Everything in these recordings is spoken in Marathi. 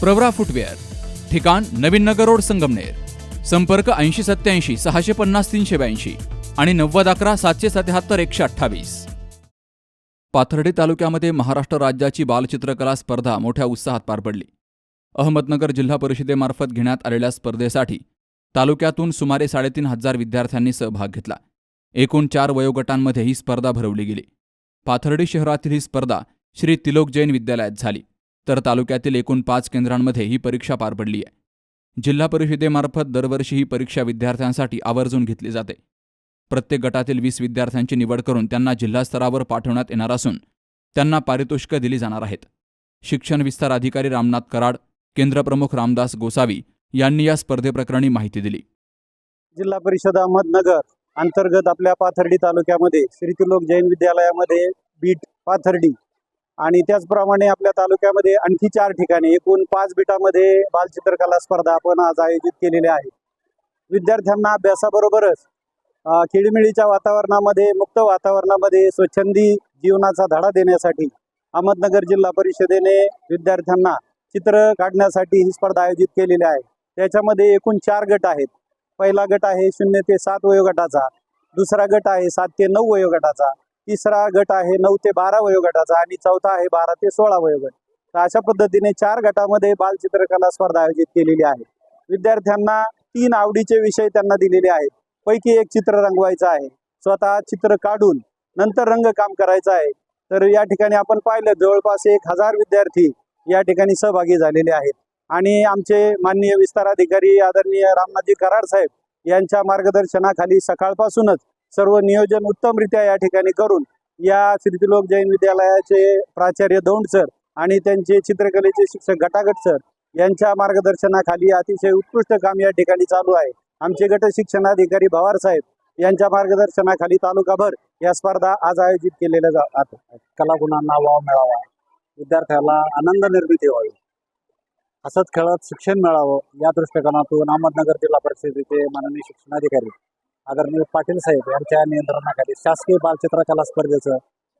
प्रवरा फुटवेअर ठिकाण नवीन नगर रोड संगमनेर संपर्क ऐंशी सत्याऐंशी सहाशे पन्नास तीनशे ब्याऐंशी आणि नव्वद अकरा सातशे सत्याहत्तर एकशे अठ्ठावीस. पाथर्डी तालुक्यामध्ये महाराष्ट्र राज्याची बालचित्रकला स्पर्धा मोठ्या उत्साहात पार पडली. अहमदनगर जिल्हा परिषदेमार्फत घेण्यात आलेल्या स्पर्धेसाठी तालुक्यातून सुमारे साडेतीन हजार विद्यार्थ्यांनी सहभाग घेतला. एकूण चार वयोगटांमध्ये ही स्पर्धा भरवली गेली. पाथर्डी शहरातील ही स्पर्धा श्री तिलोक जैन विद्यालयात झाली. तर तालुक्यातील एकूण पाच केंद्रांमध्ये ही परीक्षा पार पडली आहे. जिल्हा परिषदेमार्फत दरवर्षी ही परीक्षा विद्यार्थ्यांसाठी आवर्जून घेतली जाते. प्रत्येक गटातील वीस विद्यार्थ्यांची निवड करून त्यांना जिल्हास्तरावर पाठवण्यात येणार असून त्यांना पारितोषिकं दिली जाणार आहेत. शिक्षण विस्तार अधिकारी रामनाथ कराड केंद्रप्रमुख रामदास गोसावी यांनी या स्पर्धेप्रकरणी माहिती दिली. जिल्हा परिषद अहमदनगर अंतर्गत आपल्या पाथर्डी तालुक्यामध्ये श्री त्रिलोक जैन विद्यालयामध्ये बीट पाथर्डी आणि त्याचप्रमाणे आपल्या तालुक्यामध्ये आणखी चार ठिकाणी एकूण पाच बिटामध्ये बालचित्रकला स्पर्धा आपण आज आयोजित केलेल्या आहे. विद्यार्थ्यांना अभ्यासाबरोबरच अ, खेळीमेळीच्या वातावरणामध्ये मुक्त वातावरणामध्ये स्वच्छंदी जीवनाचा धडा देण्यासाठी अहमदनगर जिल्हा परिषदेने विद्यार्थ्यांना चित्र काढण्यासाठी ही स्पर्धा आयोजित केलेली आहे. त्याच्यामध्ये एकूण चार गट आहेत. पहिला गट आहे शून्य ते सात वयोगटाचा दुसरा गट आहे सात ते नऊ वयोगटाचा तिसरा गट आहे नऊ ते बारा वयोगटाचा आणि चौथा आहे बारा ते सोळा वयोगट. तर अशा पद्धतीने चार गटामध्ये बालचित्रकला स्पर्धा आयोजित केलेली आहे. विद्यार्थ्यांना तीन आवडीचे विषय त्यांना दिलेले आहेत. पैकी एक चित्र रंगवायचं आहे. स्वतः चित्र काढून नंतर रंगकाम करायचं आहे. तर या ठिकाणी आपण पाहिलं जवळपास एक हजार विद्यार्थी या ठिकाणी सहभागी झालेले आहेत. आणि आमचे माननीय विस्ताराधिकारी आदरणीय रामनाथजी कराड साहेब यांच्या मार्गदर्शनाखाली सकाळपासूनच सर्व नियोजन उत्तमरित्या या ठिकाणी करून या श्रीतिलोक जैन विद्यालयाचे प्राचार्य दौंड सर आणि त्यांचे चित्रकलेचे शिक्षक घटागट सर यांच्या मार्गदर्शनाखाली अतिशय उत्कृष्ट काम या ठिकाणी चालू आहे. आमचे गट शिक्षणाधिकारी भवार साहेब यांच्या मार्गदर्शनाखाली तालुकाभर या स्पर्धा आज आयोजित केलेल्या जातात कलागुणांना वाव मिळावा. विद्यार्थ्याला आनंद निर्मिती व्हावी. हसत खेळत शिक्षण मिळावं या दृष्टिकोनातून अहमदनगर जिल्हा परिषदेचे माननीय शिक्षणाधिकारी आदरणीय पाटील साहेब यांच्या नियंत्रणाखाली शासकीय बालचित्रकला स्पर्धेचं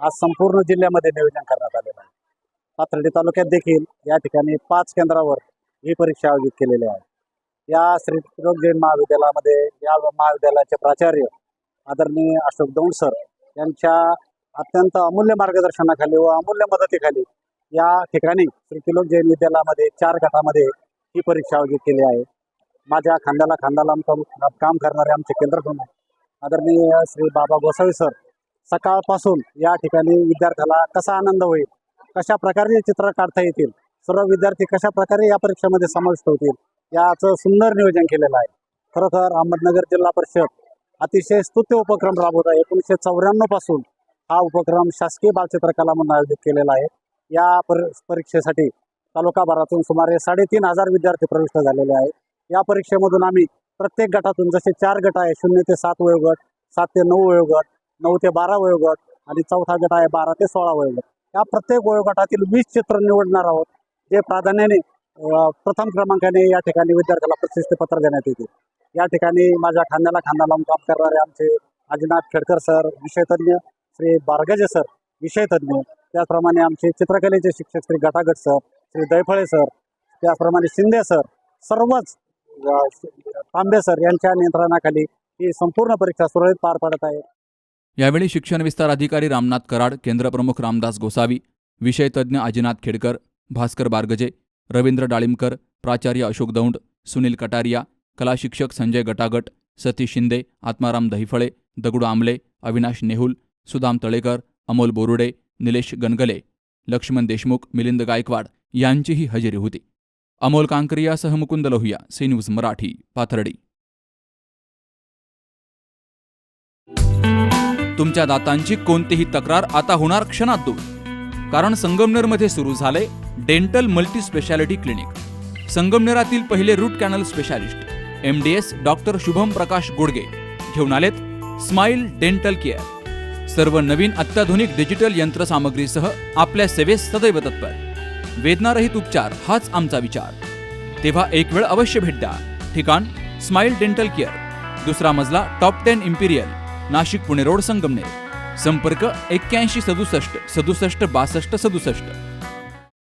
आज संपूर्ण जिल्ह्यामध्ये नियोजन करण्यात आलेलं आहे. पाथर्डी तालुक्यात देखील या ठिकाणी पाच केंद्रावर ही परीक्षा आयोजित केलेली आहे. या श्री त्रिलोक जैन महाविद्यालयामध्ये या महाविद्यालयाचे प्राचार्य आदरणीय अशोक दौंड सर यांच्या अत्यंत अमूल्य मार्गदर्शनाखाली व अमूल्य मदतीखाली या ठिकाणी श्री तिलोक जैन विद्यालयामध्ये चार गटामध्ये ही परीक्षा आयोजित केली आहे. माझ्या खांद्याला खांदा लावून काम करणारे आमचे केंद्रप्रमुख आदरणीय श्री बाबा गोसावी सर सकाळपासून या ठिकाणी विद्यार्थ्याला कसा आनंद होईल कशा प्रकारे चित्र काढता येतील सर्व विद्यार्थी कशा प्रकारे या परीक्षेमध्ये समाविष्ट होतील याचं सुंदर नियोजन केलेलं आहे. खरोखर अहमदनगर जिल्हा परिषद अतिशय स्तुत्य उपक्रम राबवत आहे. एकोणीसशे चौऱ्याण्णवपासून हा उपक्रम शासकीय बालचित्रकला म्हणून आयोजित केलेला आहे. या परीक्षेसाठी तालुकाभरातून सुमारे साडेतीन हजार विद्यार्थी प्रविष्ट झालेले आहेत. या परीक्षेमधून आम्ही प्रत्येक गटातून जसे चार गट आहे शून्य ते सात वयोगट सात ते नऊ वयोगट नऊ ते बारा वयोगट आणि चौथा गट आहे बारा ते सोळा वयोगट. या प्रत्येक वयोगटातील वीस चित्र निवडणार आहोत जे प्राधान्याने प्रथम क्रमांकाने या ठिकाणी विद्यार्थ्याला प्रशस्तीपत्र देण्यात येते. या ठिकाणी माझ्या खांद्याला खांदा लावून काम करणारे आमचे अजिनाथ खेडकर सर विषयतज्ञ श्री बारगजे सर विषयतज्ञ त्याचप्रमाणे आमचे चित्रकलेचे शिक्षक श्री गटागट सर श्री दैफळे सर त्याचप्रमाणे शिंदे सर सर्वच तांबे सर यांच्या नियंत्रणाखाली ही संपूर्ण परीक्षा सुरळीत पार पडत आहे. यावेळी शिक्षण विस्तार अधिकारी रामनाथ कराड केंद्रप्रमुख रामदास गोसावी विषय तज्ज्ञ अजिनाथ खेडकर भास्कर बारगजे रवींद्र डाळिंबकर प्राचार्य अशोक दौंड सुनील कटारिया कला शिक्षक संजय गटागट सतीश शिंदे आत्माराम दहिफळे दगडू आमले अविनाश नेहुल सुदाम तळेकर अमोल बोरुडे निलेश गणगले लक्ष्मण देशमुख मिलिंद गायकवाड यांचीही हजेरी होती. अमोल कांकरियासह मुकुंद लोहिया सी न्यूज मराठी पाथर्डी. तुमच्या दातांची कोणतीही तक्रार आता होणार क्षणात दूर. कारण संगमनेरमध्ये सुरू झाले डेंटल मल्टी स्पेशालिटी क्लिनिक. संगमनेरातील पहिले root canal specialist M D S doctor Shubham Prakash Godge घेऊन आलेत स्माइल डेंटल केअर. सर्व नवीन अत्याधुनिक डिजिटल यंत्रसामग्रीसह आपल्या सेवेस सदैव तत्पर. वेदनारहित उपचार हाच आमचा विचार. तेव्हा एक वेळ अवश्य भेट द्या. ठिकाण स्माइल डेंटल केअर. दुसरा मजला top ten imperial Nashik Pune road Sangamner. संपर्क एक्क्याऐंशी सदुसष्ट सदुसष्ट बासष्ट सदुसष्ट.